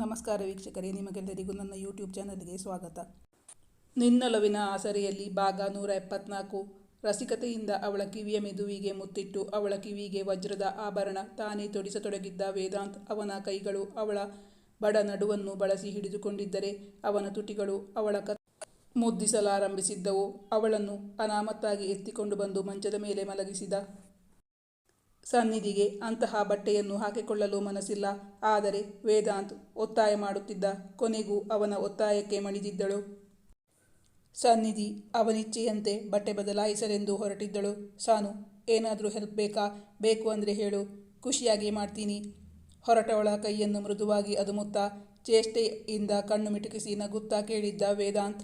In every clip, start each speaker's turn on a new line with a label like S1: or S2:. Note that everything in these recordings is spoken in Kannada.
S1: ನಮಸ್ಕಾರ ವೀಕ್ಷಕರೇ, ನಿಮಗೆಲ್ಲರಿಗೂ ನನ್ನ ಯೂಟ್ಯೂಬ್ ಚಾನಲ್ಗೆ ಸ್ವಾಗತ. ನಿನ್ನೊಲವಿನ ಆಸರೆಯಲ್ಲಿ ಭಾಗ ನೂರ ಎಪ್ಪತ್ನಾಲ್ಕು. ರಸಿಕತೆಯಿಂದ ಅವಳ ಕಿವಿಯ ಮೆದುವಿಗೆ ಮುತ್ತಿಟ್ಟು ಅವಳ ಕಿವಿಗೆ ವಜ್ರದ ಆಭರಣ ತಾನೇ ತೊಡಿಸತೊಡಗಿದ್ದ ವೇದಾಂತ್ ಅವನ ಕೈಗಳು ಅವಳ ಬಡ ನಡುವನ್ನು ಬಳಸಿ ಹಿಡಿದುಕೊಂಡಿದ್ದರೆ ಅವನ ತುಟಿಗಳು ಅವಳ ಕ ಮುದ್ದಿಸಲಾರಂಭಿಸಿದ್ದವು. ಅವಳನ್ನು ಅನಾಮತ್ತಾಗಿ ಎತ್ತಿಕೊಂಡು ಬಂದು ಮಂಚದ ಮೇಲೆ ಮಲಗಿಸಿದ ಸನ್ನಿಧಿಗೆ ಅಂತಹ ಬಟ್ಟೆಯನ್ನು ಹಾಕಿಕೊಳ್ಳಲು ಮನಸ್ಸಿಲ್ಲ. ಆದರೆ ವೇದಾಂತ್ ಒತ್ತಾಯ ಮಾಡುತ್ತಿದ್ದ ಕೊನೆಗೂ ಅವನ ಒತ್ತಾಯಕ್ಕೆ ಮಣಿದಿದ್ದಳು. ಸನ್ನಿಧಿ ಅವನಿಚ್ಛೆಯಂತೆ ಬಟ್ಟೆ ಬದಲಾಯಿಸಲೆಂದು ಹೊರಟಿದ್ದಳು. ಸಾನು, ಏನಾದರೂ ಹೆಲ್ಪ್ ಬೇಕಾ? ಬೇಕು ಅಂದರೆ ಹೇಳು. ಖುಷಿಯಾಗಿ ಮಾಡ್ತೀನಿ. ಹೊರಟವಳ ಕೈಯನ್ನು ಮೃದುವಾಗಿ ಅದುಮುತ್ತಾ ಚೇಷ್ಟೆಯಿಂದ ಕಣ್ಣು ಮಿಟುಕಿಸಿ ನಗುತ್ತಾ ಕೇಳಿದ್ದ ವೇದಾಂತ್,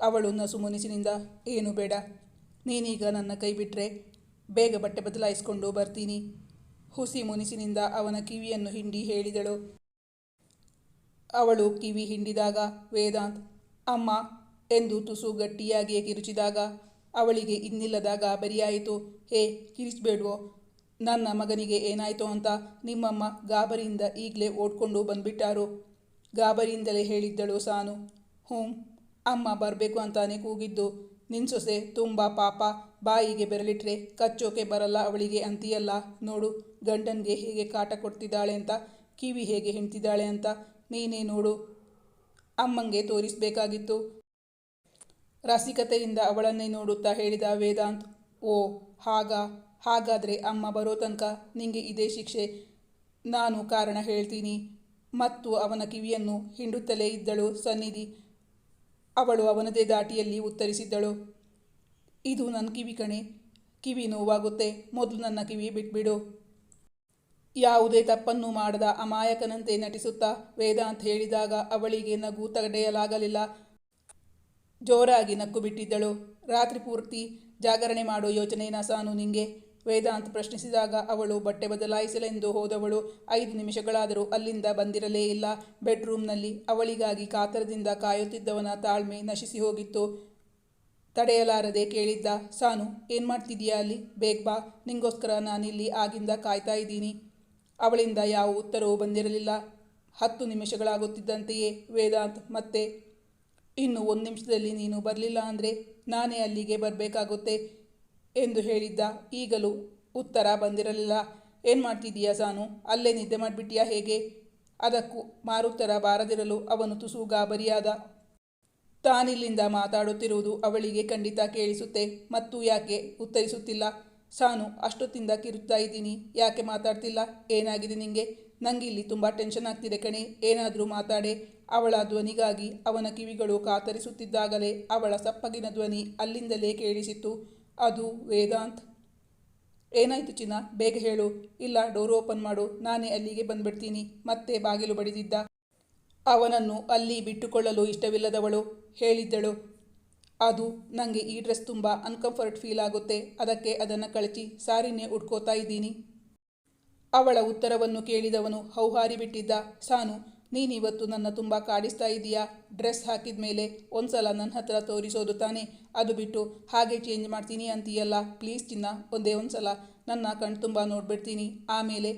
S1: ಅವಳು ನಸುಮುನಿಸಿನಿಂದ ಏನು ಬೇಡ. ನೀನೀಗ ನನ್ನ ಕೈ ಬಿಟ್ಟರೆ ಬೇಗ ಬಟ್ಟೆ ಬದಲಾಯಿಸಿಕೊಂಡು ಬರ್ತೀನಿ. ಹುಸಿ ಮುನಿಸಿನಿಂದ ಅವನ ಕಿವಿಯನ್ನು ಹಿಂಡಿ ಹೇಳಿದಳು. ಅವಳು ಕಿವಿ ಹಿಂಡಿದಾಗ, ವೇದಾಂತ್, ಅಮ್ಮ, ಎಂದು ತುಸು ಗಟ್ಟಿಯಾಗಿಯೇ ಕಿರುಚಿದಾಗ, ಅವಳಿಗೆ ಇನ್ನಿಲ್ಲದ ಗಾಬರಿಯಾಯಿತು ಹೇ, ಕಿರಿಚಬೇಡ್ವೋ, ನನ್ನ ಮಗನಿಗೆ ಏನಾಯಿತು ಅಂತ ನಿಮ್ಮಮ್ಮ ಗಾಬರಿಯಿಂದ ಈಗಲೇ ಓಡ್ಕೊಂಡು ಬಂದ್ಬಿಟ್ಟಾರು. ಗಾಬರಿಯಿಂದಲೇ ಹೇಳಿದ್ದಳು ಸಾನು. ಹ್ಞೂ, ಅಮ್ಮ ಬರಬೇಕು ಅಂತಾನೆ ಕೂಗಿದ್ದು. ನಿನ್ನ ಸೊಸೆ ತುಂಬ ಪಾಪ. ಬಾಯಿಗೆ ಬೆರಳಿಟ್ರೆ, ಕಚ್ಚೋಕೆ ಬರಲ್ಲ ಅವಳಿಗೆ ಅಂತೀಯಲ್ಲ. ನೋಡು, ಗಂಡನಿಗೆ ಹೇಗೆ ಕಾಟ ಕೊಡ್ತಿದ್ದಾಳೆ ಅಂತ, ಕಿವಿ ಹೇಗೆ ಹೆಣ್ತಿದ್ದಾಳೆ ಅಂತ, ನೀನೇ ನೋಡು. ಅಮ್ಮಂಗೆ ತೋರಿಸಬೇಕಾಗಿತ್ತು. ರಸಿಕತೆಯಿಂದ ಅವಳನ್ನೇ ನೋಡುತ್ತಾ ಹೇಳಿದ ವೇದಾಂತ್, ಓ, ಹಾಗ, ಹಾಗಾದರೆ ಅಮ್ಮ ಬರೋ ತನಕ ನಿಂಗೆ ಇದೇ ಶಿಕ್ಷೆ. ನಾನು ಕಾರಣ ಹೇಳ್ತೀನಿ. ಮತ್ತು ಅವನ ಕಿವಿಯನ್ನು ಹಿಂಡುತ್ತಲೇ ಇದ್ದಳು ಸನ್ನಿಧಿ. ಅವಳು ಅವನದೇ ದಾಟಿಯಲ್ಲಿ ಉತ್ತರಿಸಿದ್ದಳು. ಇದು ನನ್ನ ಕಿವಿ ಕಣೆ. ಕಿವಿ ನೋವಾಗುತ್ತೆ. ಮೊದಲು ನನ್ನ ಕಿವಿ ಬಿಟ್ಬಿಡು. ಯಾವುದೇ ತಪ್ಪನ್ನು ಮಾಡದ ಅಮಾಯಕನಂತೆ ನಟಿಸುತ್ತಾ ವೇದಾಂತ್ ಹೇಳಿದಾಗ ಅವಳಿಗೆ ನಗು ತಡೆಯಲಾಗಲಿಲ್ಲ. ಜೋರಾಗಿ ನಕ್ಕು ಬಿಟ್ಟಿದ್ದಳು. ರಾತ್ರಿ ಪೂರ್ತಿ ಜಾಗರಣೆ ಮಾಡೋ ಯೋಚನೆನ ಸಾನು ನಿಂಗೆ? ವೇದಾಂತ್ ಪ್ರಶ್ನಿಸಿದಾಗ ಅವಳು ಬಟ್ಟೆ ಬದಲಾಯಿಸಲೆಂದು ಹೋದವಳು. ಐದು ನಿಮಿಷಗಳಾದರೂ ಅಲ್ಲಿಂದ ಬಂದಿರಲೇ ಇಲ್ಲ. ಬೆಡ್ರೂಮ್ನಲ್ಲಿ ಅವಳಿಗಾಗಿ ಕಾತರದಿಂದ ಕಾಯುತ್ತಿದ್ದವನ ತಾಳ್ಮೆ ನಶಿಸಿ ಹೋಗಿತ್ತು. ತಡೆಯಲಾರದೆ ಕೇಳಿದ್ದ, ಸಾನು, ಏನು ಮಾಡ್ತಿದೀಯಾ ಅಲ್ಲಿ? ಬೇಗ ಬಾ, ನಿಂಗೋಸ್ಕರ ನಾನಿಲ್ಲಿ ಆಗಿಂದ ಕಾಯ್ತಾ ಇದ್ದೀನಿ. ಅವಳಿಂದ ಯಾವ ಉತ್ತರವೂ ಬಂದಿರಲಿಲ್ಲ. ಹತ್ತು ನಿಮಿಷಗಳಾಗುತ್ತಿದ್ದಂತೆಯೇ ವೇದಾಂತ್ ಮತ್ತೆ ಇನ್ನು ಒಂದು ನಿಮಿಷದಲ್ಲಿ ನೀನು ಬರಲಿಲ್ಲ ಅಂದರೆ ನಾನೇ ಅಲ್ಲಿಗೆ ಬರಬೇಕಾಗುತ್ತೆ ಎಂದು ಹೇಳಿದ್ದ. ಈಗಲೂ ಉತ್ತರ ಬಂದಿರಲಿಲ್ಲ. ಏನು ಮಾಡ್ತಿದ್ದೀಯಾ ಸಾನು? ಅಲ್ಲೇ ನಿದ್ದೆ ಮಾಡಿಬಿಟ್ಟಿಯಾ ಹೇಗೆ? ಅದಕ್ಕೂ ಮಾರುತ್ತರ ಬಾರದಿರಲು ಅವನು ತುಸು ಗಾಬರಿಯಾದ ತಾನಿಲ್ಲಿಂದ ಮಾತಾಡುತ್ತಿರುವುದು ಅವಳಿಗೆ ಖಂಡಿತ ಕೇಳಿಸುತ್ತೆ ಮತ್ತು ಯಾಕೆ ಉತ್ತರಿಸುತ್ತಿಲ್ಲ. ಸಾನು, ಅಷ್ಟೊತ್ತಿಂದ ಕಿರುತ್ತಾ ಇದ್ದೀನಿ. ಯಾಕೆ ಮಾತಾಡ್ತಿಲ್ಲ? ಏನಾಗಿದೆ ನಿಂಗೆ? ಇಲ್ಲಿ ತುಂಬ ಟೆನ್ಷನ್ ಆಗ್ತಿದೆ ಕಣೆ. ಏನಾದರೂ ಮಾತಾಡೆ. ಅವಳ ಧ್ವನಿಗಾಗಿ ಅವನ ಕಿವಿಗಳು ಕಾತರಿಸುತ್ತಿದ್ದಾಗಲೇ ಅವಳ ಸಪ್ಪಗಿನ ಧ್ವನಿ ಅಲ್ಲಿಂದಲೇ ಕೇಳಿಸಿತ್ತು. ಅದು ವೇದಾಂತ್. ಏನಾಯಿತು ಚಿನ್ನ? ಬೇಗ ಹೇಳು. ಇಲ್ಲ, ಡೋರ್ ಓಪನ್ ಮಾಡು. ನಾನೇ ಅಲ್ಲಿಗೆ ಬಂದ್ಬಿಡ್ತೀನಿ. ಮತ್ತೆ ಬಾಗಿಲು ಬಡಿದಿದ್ದ. ಅವನನ್ನು ಅಲ್ಲಿ ಬಿಟ್ಟುಕೊಳ್ಳಲು ಇಷ್ಟವಿಲ್ಲದವಳು ಹೇಳಿದ್ದಳು. ಅದು ನನಗೆ ಈ ಡ್ರೆಸ್ ತುಂಬ ಅನ್ಕಂಫರ್ಟ್ ಫೀಲ್ ಆಗುತ್ತೆ, ಅದಕ್ಕೆ ಅದನ್ನು ಕಳಚಿ ಸಾರಿನೇ ಉಟ್ಕೋತಾ ಇದ್ದೀನಿ. ಅವಳ ಉತ್ತರವನ್ನು ಕೇಳಿದವನು ಹೌಹಾರಿ ಬಿಟ್ಟಿದ್ದ, ಸಾನು, ನೀನಿವತ್ತು ನನ್ನ ತುಂಬ ಕಾಡಿಸ್ತಾ ಇದೀಯಾ? ಡ್ರೆಸ್ ಹಾಕಿದ ಮೇಲೆ ಒಂದ್ಸಲ ನನ್ನ ಹತ್ರ ತೋರಿಸೋದು ತಾನೇ? ಅದು ಬಿಟ್ಟು ಹಾಗೆ ಚೇಂಜ್ ಮಾಡ್ತೀನಿ ಅಂತೀಯಲ್ಲ? ಪ್ಲೀಸ್ ಚಿನ್ನ, ಒಂದೇ ಒಂದ್ಸಲ ನನ್ನ ಕಣ್ತುಂಬ ನೋಡ್ಬಿಡ್ತೀನಿ. ಆಮೇಲೆ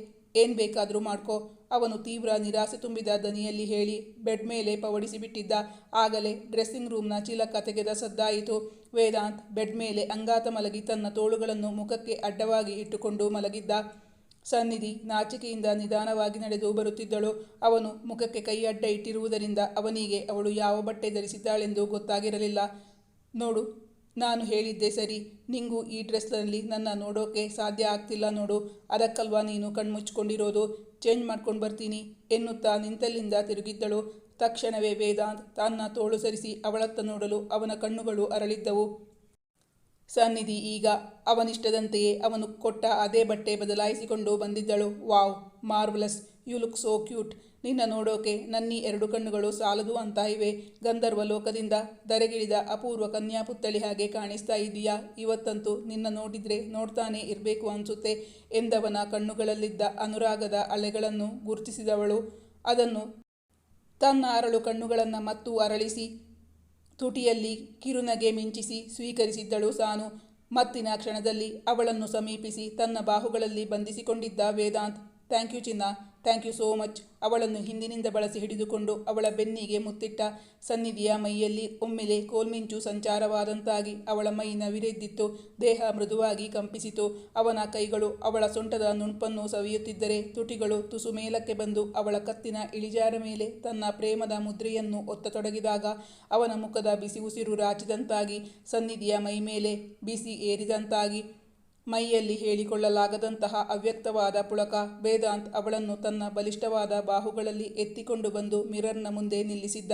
S1: ಏನು ಬೇಕಾದರೂ ಮಾಡ್ಕೋ. ಅವನು ತೀವ್ರ ನಿರಾಸೆ ತುಂಬಿದ ದನಿಯಲ್ಲಿ ಹೇಳಿ ಬೆಡ್ ಮೇಲೆ ಪವಡಿಸಿಬಿಟ್ಟಿದ್ದ ಆಗಲೇ ಡ್ರೆಸ್ಸಿಂಗ್ ರೂಮ್ನ ಚೀಲಕ ತೆಗೆದ ಸದ್ದಾಯಿತು. ವೇದಾಂತ್ ಬೆಡ್ ಮೇಲೆ ಅಂಗಾತ ಮಲಗಿ ತನ್ನ ತೋಳುಗಳನ್ನು ಮುಖಕ್ಕೆ ಅಡ್ಡವಾಗಿ ಇಟ್ಟುಕೊಂಡು ಮಲಗಿದ್ದ. ಸನ್ನಿಧಿ ನಾಚಿಕೆಯಿಂದ ನಿಧಾನವಾಗಿ ನಡೆದು ಬರುತ್ತಿದ್ದಳು. ಅವನು ಮುಖಕ್ಕೆ ಕೈ ಅಡ್ಡ ಇಟ್ಟಿರುವುದರಿಂದ ಅವನಿಗೆ ಅವಳು ಯಾವ ಬಟ್ಟೆ ಧರಿಸಿದ್ದಾಳೆಂದು ಗೊತ್ತಾಗಿರಲಿಲ್ಲ. ನೋಡು ನಾನು ಹೇಳಿದ್ದೆ, ಸರಿ. ನಿಂಗೂ ಈ ಡ್ರೆಸ್ನಲ್ಲಿ ನನ್ನ ನೋಡೋಕೆ ಸಾಧ್ಯ ಆಗ್ತಿಲ್ಲ ನೋಡು. ಅದಕ್ಕಲ್ವಾ ನೀನು ಕಣ್ಮುಚ್ಕೊಂಡಿರೋದು? ಚೇಂಜ್ ಮಾಡ್ಕೊಂಡು ಬರ್ತೀನಿ ಎನ್ನುತ್ತಾ ನಿಂತಲ್ಲಿಂದ ತಿರುಗಿದ್ದಳು. ತಕ್ಷಣವೇ ವೇದಾಂತ್ ತನ್ನ ತೋಳು ಸರಿಸಿ ಅವಳತ್ತ ನೋಡಲು ಅವನ ಕಣ್ಣುಗಳು ಅರಳಿದ್ದವು. ಸನ್ನಿಧಿ ಈಗ ಅವನಿಷ್ಟದಂತೆಯೇ ಅವನು ಕೊಟ್ಟ ಅದೇ ಬಟ್ಟೆ ಬದಲಾಯಿಸಿಕೊಂಡು ಬಂದಿದ್ದಳು. Wow, marvellous. You look so cute. ನಿನ್ನ ನೋಡೋಕೆ ನನ್ನಿ ಎರಡು ಕಣ್ಣುಗಳು ಸಾಲದು ಅಂತ ಇವೆ. ಗಂಧರ್ವ ಲೋಕದಿಂದ ದರೆಗಿಳಿದ ಅಪೂರ್ವ ಕನ್ಯಾ ಪುತ್ತಳಿ ಹಾಗೆ ಕಾಣಿಸ್ತಾ ಇದೀಯಾ? ಇವತ್ತಂತೂ ನಿನ್ನ ನೋಡಿದ್ರೆ ನೋಡ್ತಾನೆ ಇರಬೇಕು ಅನಿಸುತ್ತೆ ಎಂದವನ ಕಣ್ಣುಗಳಲ್ಲಿದ್ದ ಅನುರಾಗದ ಅಲೆಗಳನ್ನು ಗುರುತಿಸಿದವಳು. ಅದನ್ನು ತನ್ನ ಅರಳು ಕಣ್ಣುಗಳನ್ನು ಮತ್ತು ಅರಳಿಸಿ, ತುಟಿಯಲ್ಲಿ ಕಿರುನಗೆ ಮಿಂಚಿಸಿ ಸ್ವೀಕರಿಸಿದ್ದಳು ಸಾನು. ಮತ್ತಿನ ಕ್ಷಣದಲ್ಲಿ ಅವಳನ್ನು ಸಮೀಪಿಸಿ ತನ್ನ ಬಾಹುಗಳಲ್ಲಿ ಬಂಧಿಸಿಕೊಂಡಿದ್ದ ವೇದಾಂತ್. ಥ್ಯಾಂಕ್ ಯು ಚಿನ್ನ. ಥ್ಯಾಂಕ್ ಯು ಸೋ ಮಚ್ ಅವಳನ್ನು ಹಿಂದಿನಿಂದ ಬಳಸಿ ಹಿಡಿದುಕೊಂಡು ಅವಳ ಬೆನ್ನಿಗೆ ಮುತ್ತಿಟ್ಟ ಸನ್ನಿಧಿಯ ಮೈಯಲ್ಲಿ ಒಮ್ಮೆಲೆ ಕೋಲ್ಮಿಂಚು ಸಂಚಾರವಾದಂತಾಗಿ ಅವಳ ಮೈ ನವಿರೆದ್ದಿತ್ತು ದೇಹ ಮೃದುವಾಗಿ ಕಂಪಿಸಿತು. ಅವನ ಕೈಗಳು ಅವಳ ಸೊಂಟದ ನುಣುಪನ್ನು ಸವಿಯುತ್ತಿದ್ದರೆ ತುಟಿಗಳು ತುಸು ಮೇಲಕ್ಕೆ ಬಂದು ಅವಳ ಕತ್ತಿನ ಇಳಿಜಾರ ಮೇಲೆ ತನ್ನ ಪ್ರೇಮದ ಮುದ್ರೆಯನ್ನು ಒತ್ತತೊಡಗಿದಾಗ ಅವನ ಮುಖದ ಬಿಸಿ ಉಸಿರು ರಾಚಿದಂತಾಗಿ ಸನ್ನಿಧಿಯ ಮೈ ಮೇಲೆ ಬಿಸಿ ಏರಿದಂತಾಗಿ ಮೈಯಲ್ಲಿ ಹೇಳಿಕೊಳ್ಳಲಾಗದಂತಹ ಅವ್ಯಕ್ತವಾದ ಪುಳಕ, ವೇದಾಂತ್ ಅವಳನ್ನು ತನ್ನ ಬಲಿಷ್ಠವಾದ ಬಾಹುಗಳಲ್ಲಿ ಎತ್ತಿಕೊಂಡು ಬಂದು ಮಿರರ್ನ ಮುಂದೆ ನಿಲ್ಲಿಸಿದ್ದ.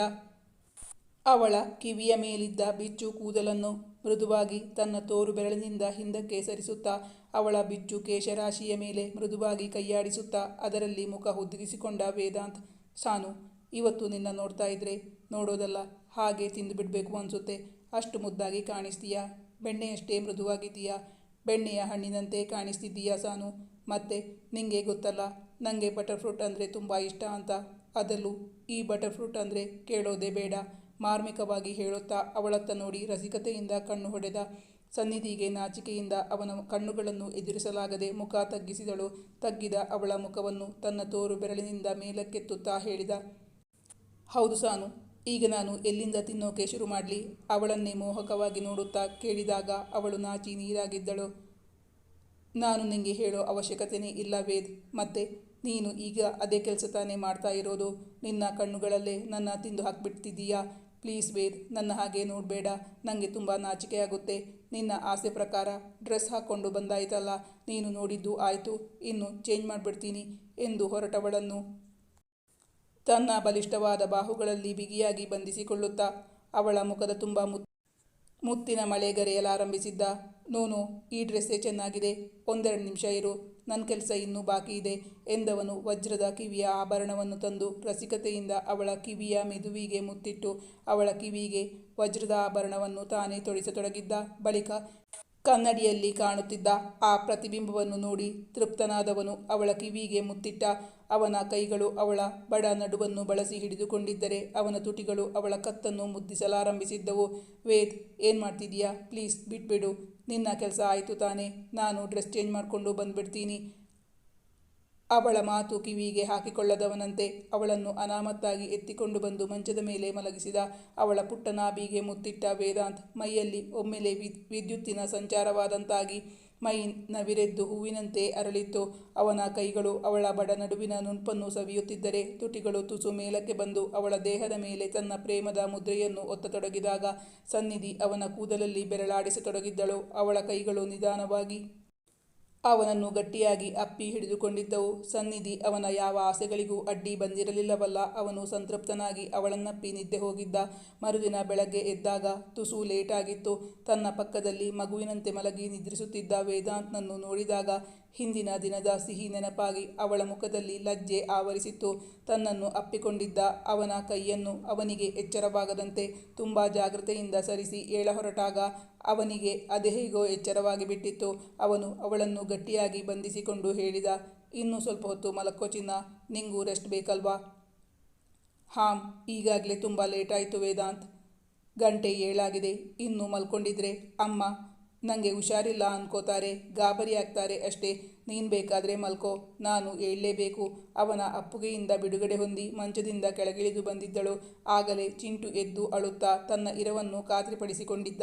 S1: ಅವಳ ಕಿವಿಯ ಮೇಲಿದ್ದ ಬಿಚ್ಚು ಕೂದಲನ್ನು ಮೃದುವಾಗಿ ತನ್ನ ತೋರು ಬೆರಳಿನಿಂದ ಹಿಂದಕ್ಕೆ ಸರಿಸುತ್ತಾ, ಅವಳ ಬಿಚ್ಚು ಕೇಶರಾಶಿಯ ಮೇಲೆ ಮೃದುವಾಗಿ ಕೈಯಾಡಿಸುತ್ತಾ, ಅದರಲ್ಲಿ ಮುಖ ಹುದುಗಿಸಿಕೊಂಡ ವೇದಾಂತ್ ಸಾನು ಇವತ್ತು ನಿನ್ನ ನೋಡ್ತಾ ಇದ್ರೆ ನೋಡೋದಲ್ಲ, ಹಾಗೆ ತಿಂದು ಬಿಡಬೇಕು ಅನಿಸುತ್ತೆ. ಅಷ್ಟು ಮುದ್ದಾಗಿ ಕಾಣಿಸ್ತೀಯಾ? ಬೆಣ್ಣೆಯಷ್ಟೇ ಮೃದುವಾಗಿದ್ದೀಯಾ? ಬೆಣ್ಣೆಯ ಹಣ್ಣಿನಂತೆ ಕಾಣಿಸ್ತಿದ್ದೀಯಾ ಸಾನು? ಮತ್ತೆ, ನಿಂಗೆ ಗೊತ್ತಲ್ಲ ನನಗೆ ಬಟರ್ ಫ್ರೂಟ್ ಅಂದರೆ ತುಂಬ ಇಷ್ಟ ಅಂತ. ಅದರಲ್ಲೂ ಈ ಬಟರ್ ಫ್ರೂಟ್ ಅಂದರೆ ಕೇಳೋದೇ ಬೇಡ. ಮಾರ್ಮಿಕವಾಗಿ ಹೇಳುತ್ತಾ ಅವಳತ್ತ ನೋಡಿ ರಸಿಕತೆಯಿಂದ ಕಣ್ಣು ಹೊಡೆದ. ಸನ್ನಿಧಿಗೆ ನಾಚಿಕೆಯಿಂದ ಅವನ ಕಣ್ಣುಗಳನ್ನು ಎದುರಿಸಲಾಗದೆ ಮುಖ ತಗ್ಗಿಸಿದಳು. ತಗ್ಗಿದ ಅವಳ ಮುಖವನ್ನು ತನ್ನ ತೋರು ಬೆರಳಿನಿಂದ ಮೇಲಕ್ಕೆತ್ತುತ್ತಾ ಹೇಳಿದ. ಹೌದು ಸಾನು ಈಗ ನಾನು ಎಲ್ಲಿಂದ ತಿನ್ನೋಕೆ ಶುರು ಮಾಡಲಿ? ಅವಳನ್ನೇ ಮೋಹಕವಾಗಿ ನೋಡುತ್ತಾ ಕೇಳಿದಾಗ ಅವಳು ನಾಚಿ ನೀರಾಗಿದ್ದಳು. ನಾನು ನಿಂಗೆ ಹೇಳೋ ಅವಶ್ಯಕತೆನೇ ಇಲ್ಲ ವೇದ್. ಮತ್ತೆ ನೀನು ಈಗ ಅದೇ ಕೆಲಸ ತಾನೇ ಮಾಡ್ತಾ ಇರೋದು. ನಿನ್ನ ಕಣ್ಣುಗಳಲ್ಲೇ ನನ್ನ ತಿಂದು ಹಾಕ್ಬಿಡ್ತಿದ್ದೀಯಾ? ಪ್ಲೀಸ್ ವೇದ್, ನನ್ನ ಹಾಗೆ ನೋಡಬೇಡ. ನನಗೆ ತುಂಬ ನಾಚಿಕೆ ಆಗುತ್ತೆ. ನಿನ್ನ ಆಸೆ ಪ್ರಕಾರ ಡ್ರೆಸ್ ಹಾಕ್ಕೊಂಡು ಬಂದಾಯ್ತಲ್ಲ? ನೀನು ನೋಡಿದ್ದು ಆಯಿತು. ಇನ್ನು ಚೇಂಜ್ ಮಾಡಿಬಿಡ್ತೀನಿ ಎಂದು ಹೊರಟವಳನ್ನು ತನ್ನ ಬಲಿಷ್ಠವಾದ ಬಾಹುಗಳಲ್ಲಿ ಬಿಗಿಯಾಗಿ ಬಂಧಿಸಿಕೊಳ್ಳುತ್ತಾ ಅವಳ ಮುಖದ ತುಂಬ ಮುತ್, ಮುತ್ತಿನ ಮಳೆಗರೆಯಲಾರಂಭಿಸಿದ್ದ ನೋನು, ಈ ಡ್ರೆಸ್ಸೇ ಚೆನ್ನಾಗಿದೆ. ಒಂದೆರಡು ನಿಮಿಷ ಇರು. ನನ್ನ ಕೆಲಸ ಇನ್ನೂ ಬಾಕಿ ಇದೆ ಎಂದವನು ವಜ್ರದ ಕಿವಿಯ ಆಭರಣವನ್ನು ತಂದು ರಸಿಕತೆಯಿಂದ ಅವಳ ಕಿವಿಯ ಮೆದುವಿಗೆ ಮುತ್ತಿಟ್ಟು ಅವಳ ಕಿವಿಗೆ ವಜ್ರದ ಆಭರಣವನ್ನು ತಾನೇ ತೊಡಿಸತೊಡಗಿದ್ದ. ಬಳಿಕ ಕನ್ನಡಿಯಲ್ಲಿ ಕಾಣುತ್ತಿದ್ದ ಆ ಪ್ರತಿಬಿಂಬವನ್ನು ನೋಡಿ ತೃಪ್ತನಾದವನು ಅವಳ ಕಿವಿಗೆ ಮುತ್ತಿಟ್ಟ. ಅವನ ಕೈಗಳು ಅವಳ ಬಡ ನಡುವನ್ನು ಬಳಸಿ ಹಿಡಿದುಕೊಂಡಿದ್ದರೆ ಅವನ ತುಟಿಗಳು ಅವಳ ಕತ್ತನ್ನು ಮುದ್ದಿಸಲಾರಂಭಿಸಿದ್ದವು. ವೇದ್, ಏನು ಮಾಡ್ತಿದೀಯಾ ಪ್ಲೀಸ್ ಬಿಟ್ಬಿಡು. ನಿನ್ನ ಕೆಲಸ ಆಯಿತು ತಾನೇ. ನಾನು ಡ್ರೆಸ್ ಚೇಂಜ್ ಮಾಡಿಕೊಂಡು ಬಂದ್ಬಿಡ್ತೀನಿ. ಅವಳ ಮಾತು ಕಿವಿಗೆ ಹಾಕಿಕೊಳ್ಳದವನಂತೆ ಅವಳನ್ನು ಅನಾಮತ್ತಾಗಿ ಎತ್ತಿಕೊಂಡು ಬಂದು ಮಂಚದ ಮೇಲೆ ಮಲಗಿಸಿದ ಅವಳ ಪುಟ್ಟ ನಾಭಿಗೆ ಮುತ್ತಿಟ್ಟ ವೇದಾಂತ್ ಮೈಯಲ್ಲಿ ಒಮ್ಮೆಲೆ ವಿದ್, ವಿದ್ಯುತ್ತಿನ ಸಂಚಾರವಾದಂತಾಗಿ ಮೈ ನವಿರೆದ್ದು ಹೂವಿನಂತೆ ಅರಳಿತ್ತು. ಅವನ ಕೈಗಳು ಅವಳ ಬಡ ನಡುವಿನ ನುಣುಪನ್ನು ಸವಿಯುತ್ತಿದ್ದರೆ ತುಟಿಗಳು ತುಸು ಮೇಲಕ್ಕೆ ಬಂದು ಅವಳ ದೇಹದ ಮೇಲೆ ತನ್ನ ಪ್ರೇಮದ ಮುದ್ರೆಯನ್ನು ಒತ್ತತೊಡಗಿದಾಗ ಸನ್ನಿಧಿ ಅವನ ಕೂದಲಲ್ಲಿ ಬೆರಳಾಡಿಸತೊಡಗಿದ್ದಳು. ಅವಳ ಕೈಗಳು ನಿಧಾನವಾಗಿ ಅವನನ್ನು ಗಟ್ಟಿಯಾಗಿ ಅಪ್ಪಿ ಹಿಡಿದುಕೊಂಡಿದ್ದವು. ಸನ್ನಿಧಿ ಅವನ ಯಾವ ಆಸೆಗಳಿಗೂ ಅಡ್ಡಿ ಬಂದಿರಲಿಲ್ಲವಲ್ಲ. ಅವನು ಸಂತೃಪ್ತನಾಗಿ ಅವಳನ್ನಪ್ಪಿ ನಿದ್ದೆ ಹೋಗಿದ್ದ. ಮರುದಿನ ಬೆಳಗ್ಗೆ ಎದ್ದಾಗ ತುಸು ಲೇಟಾಗಿತ್ತು. ತನ್ನ ಪಕ್ಕದಲ್ಲಿ ಮಗುವಿನಂತೆ ಮಲಗಿ ನಿದ್ರಿಸುತ್ತಿದ್ದ ವೇದಾಂತ್ನನ್ನು ನೋಡಿದಾಗ ಹಿಂದಿನ ದಿನದ ಸಿಹಿ ನೆನಪಾಗಿ ಅವಳ ಮುಖದಲ್ಲಿ ಲಜ್ಜೆ ಆವರಿಸಿತ್ತು. ತನ್ನನ್ನು ಅಪ್ಪಿಕೊಂಡಿದ್ದ ಅವನ ಕೈಯನ್ನು ಅವನಿಗೆ ಎಚ್ಚರವಾಗದಂತೆ ತುಂಬ ಜಾಗ್ರತೆಯಿಂದ ಸರಿಸಿ ಏಳ ಹೊರಟಾಗ ಅವನಿಗೆ ಅದೇ ಹೇಗೋ ಎಚ್ಚರವಾಗಿ ಬಿಟ್ಟಿತ್ತು. ಅವನು ಅವಳನ್ನು ಗಟ್ಟಿಯಾಗಿ ಬಂಧಿಸಿಕೊಂಡು ಹೇಳಿದ, ಇನ್ನೂ ಸ್ವಲ್ಪ ಹೊತ್ತು ಮಲಕ್ಕೋ ಚಿನ್ನ, ನಿಂಗೂ ರೆಸ್ಟ್ ಬೇಕಲ್ವಾ? ಹಾಂ, ಈಗಾಗಲೇ ತುಂಬ ಲೇಟಾಯಿತು ವೇದಾಂತ್. ಗಂಟೆ ಏಳಾಗಿದೆ, ಇನ್ನೂ ಮಲ್ಕೊಂಡಿದ್ರೆ ಅಮ್ಮ ನನಗೆ ಹುಷಾರಿಲ್ಲ ಅನ್ಕೋತಾರೆ, ಗಾಬರಿ ಆಗ್ತಾರೆ ಅಷ್ಟೇ. ನೀನು ಬೇಕಾದರೆ ಮಲ್ಕೋ, ನಾನು ಏಳಲೇಬೇಕು ಅವನ ಅಪ್ಪುಗೆಯಿಂದ ಬಿಡುಗಡೆ ಹೊಂದಿ ಮಂಚದಿಂದ ಕೆಳಗಿಳಿದು ಬಂದಿದ್ದಳು. ಆಗಲೇ ಚಿಂಟು ಎದ್ದು ಅಳುತ್ತಾ ತನ್ನ ಇರವನ್ನು ಖಾತ್ರಿಪಡಿಸಿಕೊಂಡಿದ್ದ.